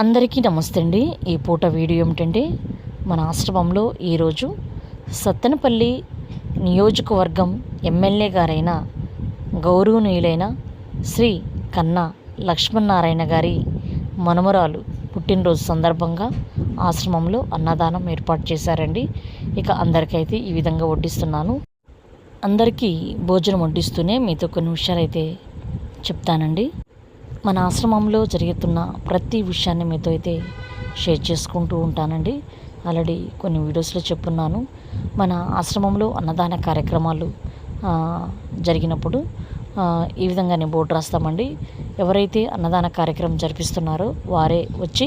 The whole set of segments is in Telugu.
అందరికీ నమస్తే అండి. ఈ పూట వీడియో ఏమిటంటే మన ఆశ్రమంలో ఈరోజు సత్తెనపల్లి నియోజకవర్గం ఎమ్మెల్యే గారైన గౌరవనీయులైన శ్రీ కన్నా లక్ష్మణనారాయణ గారి మనమరాలు పుట్టినరోజు సందర్భంగా ఆశ్రమంలో అన్నదానం ఏర్పాటు చేశారండి. ఇక అందరికైతే ఈ విధంగా వడ్డిస్తున్నాను. అందరికీ భోజనం వడ్డిస్తూనే మీతో కొన్ని విషయాలు అయితే చెప్తానండి. మన ఆశ్రమంలో జరుగుతున్న ప్రతి విషయాన్ని మీతో అయితే షేర్ చేసుకుంటూ ఉంటానండి. ఆల్రెడీ కొన్ని వీడియోస్లో చెప్పున్నాను. మన ఆశ్రమంలో అన్నదాన కార్యక్రమాలు జరిగినప్పుడు ఈ విధంగానే బోర్డు రాస్తామండి. ఎవరైతే అన్నదాన కార్యక్రమం జరిపిస్తున్నారో వారే వచ్చి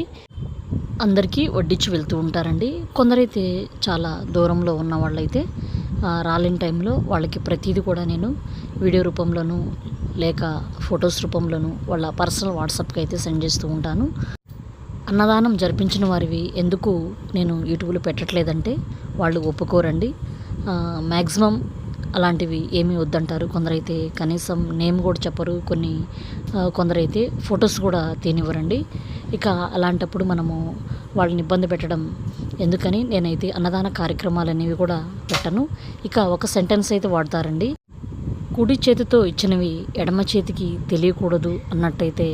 అందరికీ వడ్డించి వెళ్తూ ఉంటారండి. కొందరైతే చాలా దూరంలో ఉన్న వాళ్ళైతే రాలేని టైంలో వాళ్ళకి ప్రతిదీ కూడా నేను వీడియో రూపంలోనూ లేక ఫొటోస్ రూపంలోనూ వాళ్ళ పర్సనల్ వాట్సాప్కి అయితే సెండ్ చేస్తూ ఉంటాను. అన్నదానం జరిపించిన వారివి ఎందుకు నేను యూట్యూబ్లో పెట్టట్లేదంటే వాళ్ళు ఒప్పుకోరండి. మ్యాక్సిమం అలాంటివి ఏమీ వద్దంటారు. కొందరైతే కనీసం నేమ్ కూడా చెప్పరు. కొన్ని కొందరైతే ఫొటోస్ కూడా తీనివ్వరండి. ఇక అలాంటప్పుడు మనము వాళ్ళని ఇబ్బంది పెట్టడం ఎందుకని నేనైతే అన్నదాన కార్యక్రమాలు అనేవి కూడా పెట్టను. ఇక ఒక సెంటెన్స్ అయితే వాడతారండి. కుడి చేతితో ఇచ్చినవి ఎడమ చేతికి తెలియకూడదు అన్నట్టయితే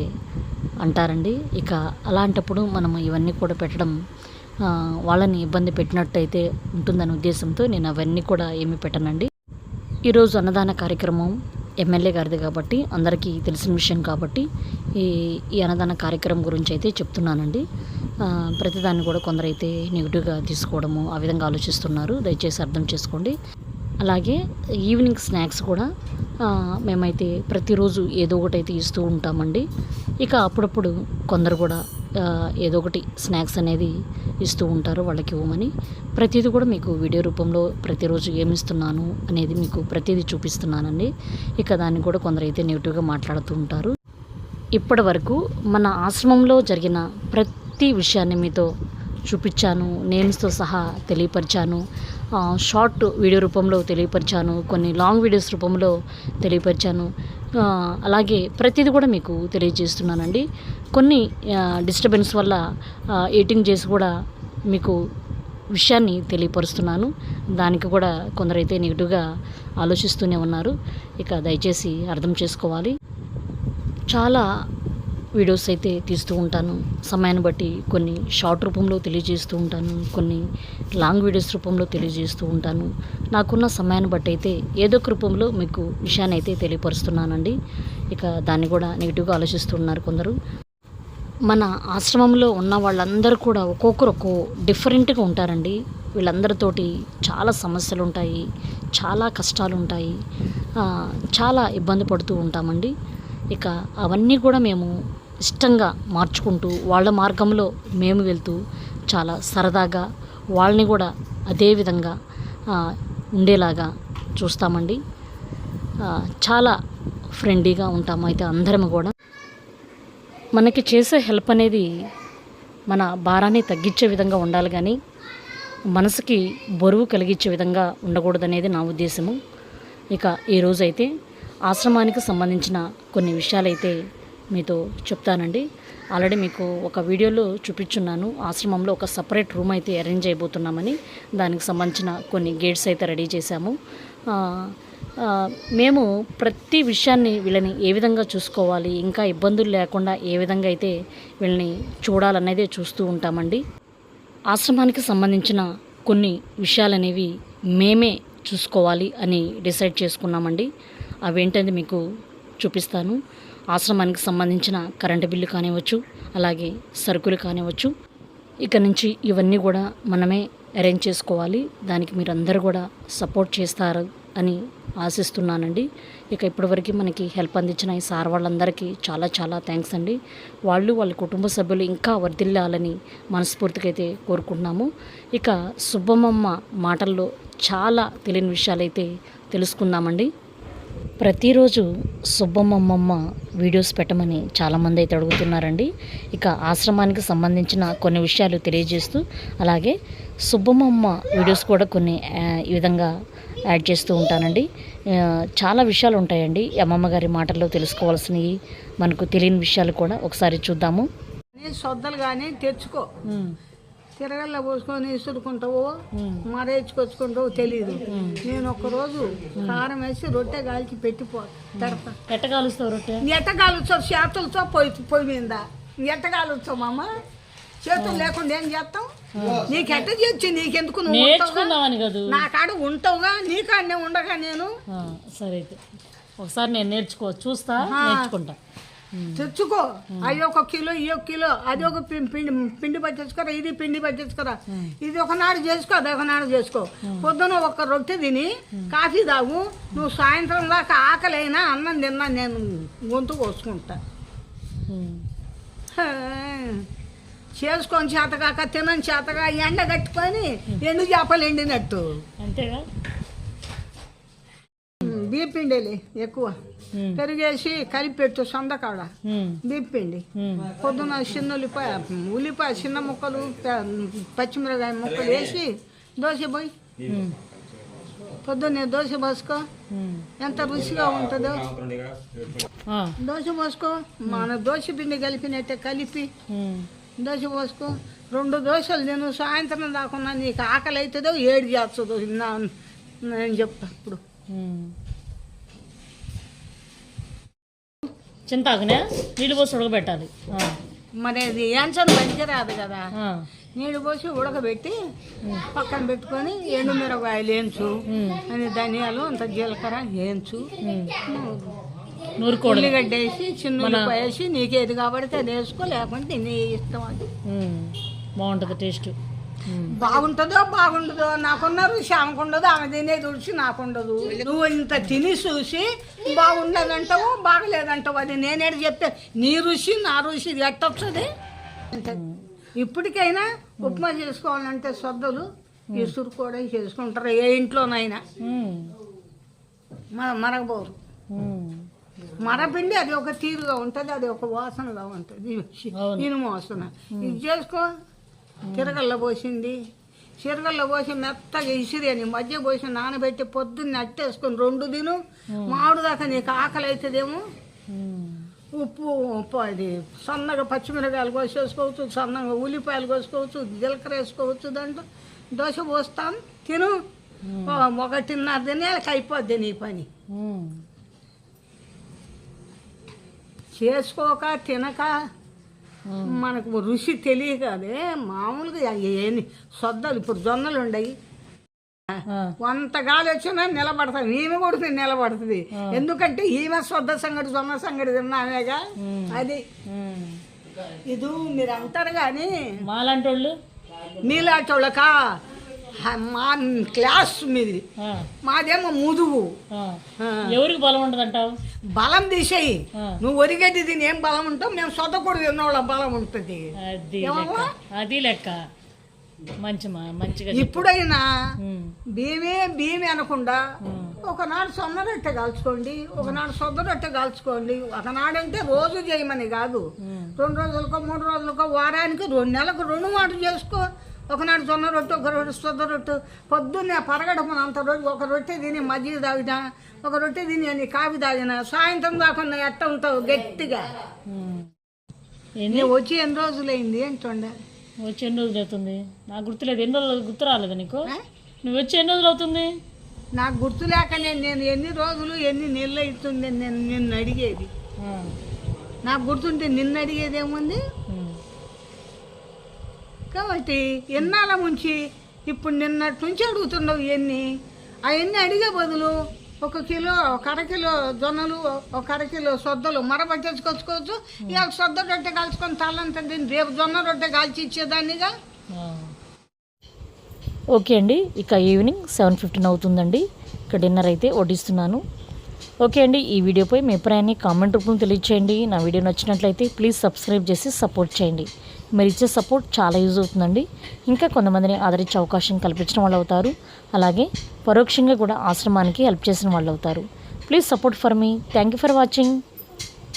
అంటారండి. ఇక అలాంటప్పుడు మనం ఇవన్నీ కూడా పెట్టడం వాళ్ళని ఇబ్బంది పెట్టినట్టయితే ఉంటుందనే ఉద్దేశంతో నేను అవన్నీ కూడా ఏమి పెట్టనండి. ఈరోజు అన్నదాన కార్యక్రమం ఎమ్మెల్యే గారిది కాబట్టి అందరికీ తెలిసిన విషయం కాబట్టి ఈ ఈ అన్నదాన కార్యక్రమం గురించి అయితే చెప్తున్నానండి. ప్రతిదాన్ని కూడా కొందరైతే నెగిటివ్గా తీసుకోవడము ఆ విధంగా ఆలోచిస్తున్నారు. దయచేసి అర్థం చేసుకోండి. అలాగే ఈవినింగ్ స్నాక్స్ కూడా మేమైతే ప్రతిరోజు ఏదో ఒకటి అయితే ఇస్తూ ఉంటామండి. ఇక అప్పుడప్పుడు కొందరు కూడా ఏదో ఒకటి స్నాక్స్ అనేది ఇస్తూ ఉంటారు వాళ్ళకి ఇవ్వమని. ప్రతిదీ కూడా మీకు వీడియో రూపంలో ప్రతిరోజు ఏమి ఇస్తున్నాను అనేది మీకు ప్రతిదీ చూపిస్తున్నానండి. ఇక దాన్ని కూడా కొందరైతే నెగిటివ్గా మాట్లాడుతూ ఉంటారు. ఇప్పటి వరకు మన ఆశ్రమంలో జరిగిన ప్రతి విషయాన్ని మీతో చూపించాను నేమ్స్తో సహా తెలియపరిచాను షార్ట్ వీడియో రూపంలో తెలియపరిచాను కొన్ని లాంగ్ వీడియోస్ రూపంలో తెలియపరిచాను అలాగే ప్రతిదీ కూడా మీకు తెలియజేస్తున్నానండి. కొన్ని డిస్టర్బెన్స్ వల్ల ఎడిటింగ్ చేసి కూడా మీకు విషయాన్ని తెలియపరుస్తున్నాను. దానికి కూడా కొందరైతే నెగిటివ్గా ఆలోచిస్తూనే ఉన్నారు. ఇక దయచేసి అర్థం చేసుకోవాలి. చాలా వీడియోస్ అయితే తీస్తూ ఉంటాను. సమయాన్ని బట్టి కొన్ని షార్ట్ రూపంలో తెలియజేస్తూ ఉంటాను. కొన్ని లాంగ్ వీడియోస్ రూపంలో తెలియజేస్తూ ఉంటాను. నాకున్న సమయాన్ని బట్టి అయితే ఏదో ఒక రూపంలో మీకు విషయాన్ని అయితే తెలియపరుస్తున్నానండి. ఇక దాన్ని కూడా నెగిటివ్గా ఆలోచిస్తున్నారు కొందరు. మన ఆశ్రమంలో ఉన్న వాళ్ళందరూ కూడా ఒక్కొక్కరు ఒక్కో డిఫరెంట్గా ఉంటారండి. వీళ్ళందరితోటి చాలా సమస్యలు ఉంటాయి. చాలా కష్టాలు ఉంటాయి. చాలా ఇబ్బంది పడుతూ ఉంటామండి. ఇక అవన్నీ కూడా మేము ఇష్టంగా మార్చుకుంటూ వాళ్ళ మార్గంలో మేము వెళ్తూ చాలా సరదాగా వాళ్ళని కూడా అదే విధంగా ఉండేలాగా చూస్తామండి. చాలా ఫ్రెండ్లీగా ఉంటాము అయితే అందరం కూడా. మనకి చేసే హెల్ప్ అనేది మన భారాన్ని తగ్గించే విధంగా ఉండాలి కానీ మనసుకి బరువు కలిగించే విధంగా ఉండకూడదనేది నా ఉద్దేశము. ఇక ఈరోజైతే ఆశ్రమానికి సంబంధించిన కొన్ని విషయాలైతే మీతో చెప్తానండి. ఆల్రెడీ మీకు ఒక వీడియోలో చూపించున్నాను. ఆశ్రమంలో ఒక సపరేట్ రూమ్ అయితే అరేంజ్ అయిపోతున్నామని దానికి సంబంధించిన కొన్ని గేట్స్ అయితే రెడీ చేశాము. మేము ప్రతి విషయాన్ని వీళ్ళని ఏ విధంగా చూసుకోవాలి ఇంకా ఇబ్బందులు లేకుండా ఏ విధంగా అయితే వీళ్ళని చూడాలనేదే చూస్తూ ఉంటామండి. ఆశ్రమానికి సంబంధించిన కొన్ని విషయాలనేవి మేమే చూసుకోవాలి అని డిసైడ్ చేసుకున్నామండి. అవేంటని మీకు చూపిస్తాను. ఆశ్రమానికి సంబంధించిన కరెంటు బిల్లు కానివ్వచ్చు అలాగే సరుకులు కానివ్వచ్చు. ఇక నుంచి ఇవన్నీ కూడా మనమే అరేంజ్ చేసుకోవాలి. దానికి మీరు అందరూ కూడా సపోర్ట్ చేస్తారు అని ఆశిస్తున్నానండి. ఇక ఇప్పటివరకు మనకి హెల్ప్ అందించిన ఈ సార్ వాళ్ళందరికీ చాలా చాలా థ్యాంక్స్ అండి. వాళ్ళు వాళ్ళ కుటుంబ సభ్యులు ఇంకా వర్ధిల్లాలని మనస్ఫూర్తిగా అయితే కోరుకుంటున్నాము. ఇక సుబ్బమ్మమ్మ మాటల్లో చాలా తెలియని విషయాలైతే తెలుసుకుందామండి. ప్రతిరోజు సుబ్బమ్మమ్మ వీడియోస్ పెట్టమని చాలామంది అయితే అడుగుతున్నారండి. ఇక ఆశ్రమానికి సంబంధించిన కొన్ని విషయాలు తెలియజేస్తూ అలాగే సుబ్బమ్మమ్మ వీడియోస్ కూడా కొన్ని ఈ విధంగా యాడ్ చేస్తూ ఉంటానండి. చాలా విషయాలు ఉంటాయండి. అమ్మమ్మ గారి మాటల్లో తెలుసుకోవాల్సినవి మనకు తెలియని విషయాలు కూడా ఒకసారి చూద్దాము. సొద్దలు కానీ తెచ్చుకో. తిరగల్లో పోసుకొని ఇసురుకుంటావో మరేచుకొచ్చుకుంటావో తెలియదు నేను ఒక్కరోజు కారం వేసి రొట్టె కాల్చి పెట్టిపో పెడతా ఎట్ట కాలుస్తావు రొట్టె? ఎట్ట కాలుస్తావు? చేతులతో పొయ్యి పొయ్యి మీద. ఎట్ట కాలుస్తావు మామ? చేతులు లేకుండా ఏం చేస్తాం నీకెట్ట చేయొచ్చు నీకెందుకు నువ్వు నా కాడ ఉంటావుగా? నీ కాడనే ఉండగా నేను? సరే అయితే. ఒకసారి నేను నేర్చుకో చూస్తా నేర్చుకుంటా. తెచ్చుకో. అవి ఒక కిలో ఈ ఒక కిలో అది ఒక పి- పిండి పిండి పట్టించుకోరా ఇది పిండి పట్టించుకోరా ఇది ఒకనాడు చేసుకో అది ఒకనాడు చేసుకో. పొద్దున ఒక రొట్టె తిని కాఫీ తాగు. నువ్వు సాయంత్రం దాకా ఆకలైనా అన్నం తిన్నా నేను గొంతు కోసుకుంటా. చేసుకొని చేతకాక తినని చేతగా ఎండ కట్టుకొని ఎండు చేపలు ఎండినట్టు. అంతేగా బియ్య పిండిలే ఎక్కువ పెరిగేసి కలిపెట్టు సొందకాడ. ఉమ్, బియ్య పిండి ఉమ్, పొద్దున చిన్న ఉల్లిపాయ ఉల్లిపాయ చిన్న ముక్కలు పచ్చిమిరకాయ ముక్కలు వేసి దోశ పోయి. పొద్దున్నే దోశ పోసుకో. ఎంత రుచిగా ఉంటుందో. దోశ పోసుకో. మన దోశ పిండి కలిపినట్టే కలిపి. దోశ పోసుకో. రెండు దోశలు నేను సాయంత్రం దాకున్నా నీకు ఆకలి అవుతుందో ఏడు చేస్తుందో నేను చెప్తా ఇప్పుడు. చింతాకునే నీళ్ళు పోసి ఉడకబెట్టాలి. మరి అది ఏంచని మంచి రాదు కదా. నీళ్ళు పోసి ఉడకబెట్టి పక్కన పెట్టుకొని ఎండు మిరపకాయలు వేయించు అని ధనియాలు అంత జీలకర్ర వేయించు. నూరుకోవడం. ఉల్లిగడ్డ వేసి చిన్న ఉల్లిపాయ వేసి నీకేది కాబట్టి అది వేసుకో లేకుంటే నీ ఇష్టం అది. బాగుంటుంది టేస్ట్. బాగుంటుందో బాగుండదో నాకున్న రుచి ఆమెకుండదు ఆమె తినేది రుచి నాకుండదు. నువ్వు ఇంత తిని చూసి బాగుండదంటావు బాగలేదంటావు అది నేనేది చెప్తే నీ రుచి నా రుచి ఇది ఎట్టొస్తుంది? ఇప్పటికైనా ఉప్మా చేసుకోవాలంటే శ్రద్ధలు ఇసురు కూడా చేసుకుంటారు ఏ ఇంట్లోనైనా. మన మరగబోరు. మరపిండి అది ఒక తీరుగా ఉంటుంది అది ఒక వాసనగా ఉంటుంది. ఇనుము వాసన. ఇది చేసుకో తిరగల్లో పోసింది. చిరగల్లో పోసి మెత్తగా ఇసిరేని మధ్య పోసి నానబెట్టి పొద్దున్న అట్టేసుకొని రెండు దిను మామిడి దాకా నీకు ఆకలి అవుతుందేమో ఉప్పు ఉప్పు అది సన్నగా పచ్చిమిరకాయలు కోసేసుకోవచ్చు సన్నగా ఉల్లిపాయలు కోసుకోవచ్చు జీలకర్ర వేసుకోవచ్చు దాంట్లో దోశ పోస్తాం తిను. ఒకటిన్నర తినేళ్ళకి అయిపోద్ది నీ పని. చేసుకోక తినక మనకు రుచి తెలియక అదే మామూలుగా ఏంది సొద్దలు ఇప్పుడు జొన్నలు ఉండయి. కొంత గాలి వచ్చినా నిలబడతాయి. ఈమె కొడుతుంది నిలబడుతుంది. ఎందుకంటే ఈమె సొద్ద సంగటి జొన్న సంగటి తిన్నామేగా. అది. ఇది మీరు అంటారు కానీ మాలాంటి వాళ్ళు మీలాటోళ్ళక? మా క్లాస్ మీది. మాదేమో. ఆ. ఎవరికి బలం ఉండదు అంటావు బలం తీసేయి. నువ్వు ఒరిగడ్డి తిని ఏం బలం ఉంటావు? మేము సొద్ద కొడు తిన్నోళ్ళ బలం ఉంటుంది. అది? లెక్క. మంచి మంచిగా. ఇప్పుడైనా భీమే భీమే అనకుండా ఒకనాడు సొన్న రొట్టె కాల్చుకోండి ఒకనాడు సొద్ద రొట్టె కాల్చుకోండి. ఒకనాడంటే రోజు చేయమని కాదు. రెండు రోజులకో మూడు రోజులకో వారానికి రెండు నెలలకు రెండు మాటలు చేసుకో. ఒకనాడు జొన్న రొట్టె ఒక రొట్టె సొద్ద రొట్టె. పొద్దున్నే పరగడమని అంత రోజు ఒక రొట్టె తిని మజ్జిగ తాగినా ఒక రొట్టె తిని అని కాఫీ తాగినా సాయంత్రం దాకా ఎట్ట ఉంటావు గట్టిగా? నేను వచ్చి ఎన్ని రోజులైంది అంటుండే. వచ్చి ఎన్ని రోజులు అవుతుంది? నాకు గుర్తులేదు ఎన్ని రోజులు గుర్తు రాలేదు నీకు? నువ్వు వచ్చి ఎన్ని రోజులు అవుతుంది? నాకు గుర్తు లేక నేను నేను ఎన్ని రోజులు ఎన్ని నెలలు అవుతుంది నేను నిన్ను అడిగేది. నాకు గుర్తుంటే నిన్ను అడిగేది ఏముంది? కాబట్టి ఎన్నాళ్ళ నుంచి ఇప్పుడు నిన్నటి నుంచి అడుగుతున్నావు ఇవన్నీ అవన్నీ అడిగే బదులు ఒక కిలో ఒక అరకిలో జొన్నలు ఒక అరకిలో సొద్దలు సొద్దలు మరపట్టేసుకొచ్చుకోవచ్చు ఇవాళ సొద్ద రొట్టె కాల్చుకొని తల్లంత రేపు జొన్న రొట్టె కాల్చి ఇచ్చేదాన్నిగా? ఓకే అండి. ఇక ఈవినింగ్ సెవెన్ ఫిఫ్టీన్ అవుతుందండి. ఇక డిన్నర్ అయితే వడ్డిస్తున్నాను. ఓకే అండి. ఈ వీడియోపై మీ అభిప్రాయాన్ని కామెంట్ రూపంలో తెలియచేయండి. నా వీడియో నచ్చినట్లయితే ప్లీజ్ సబ్స్క్రైబ్ చేసి సపోర్ట్ చేయండి. మీరు ఇచ్చే సపోర్ట్ చాలా యూజ్ అవుతుందండి. ఇంకా కొంతమందిని ఆదరించే అవకాశం కల్పించిన వాళ్ళు అవుతారు. అలాగే పరోక్షంగా కూడా ఆశ్రమానికి హెల్ప్ చేసిన వాళ్ళు అవుతారు. Please support for me. Thank you for watching.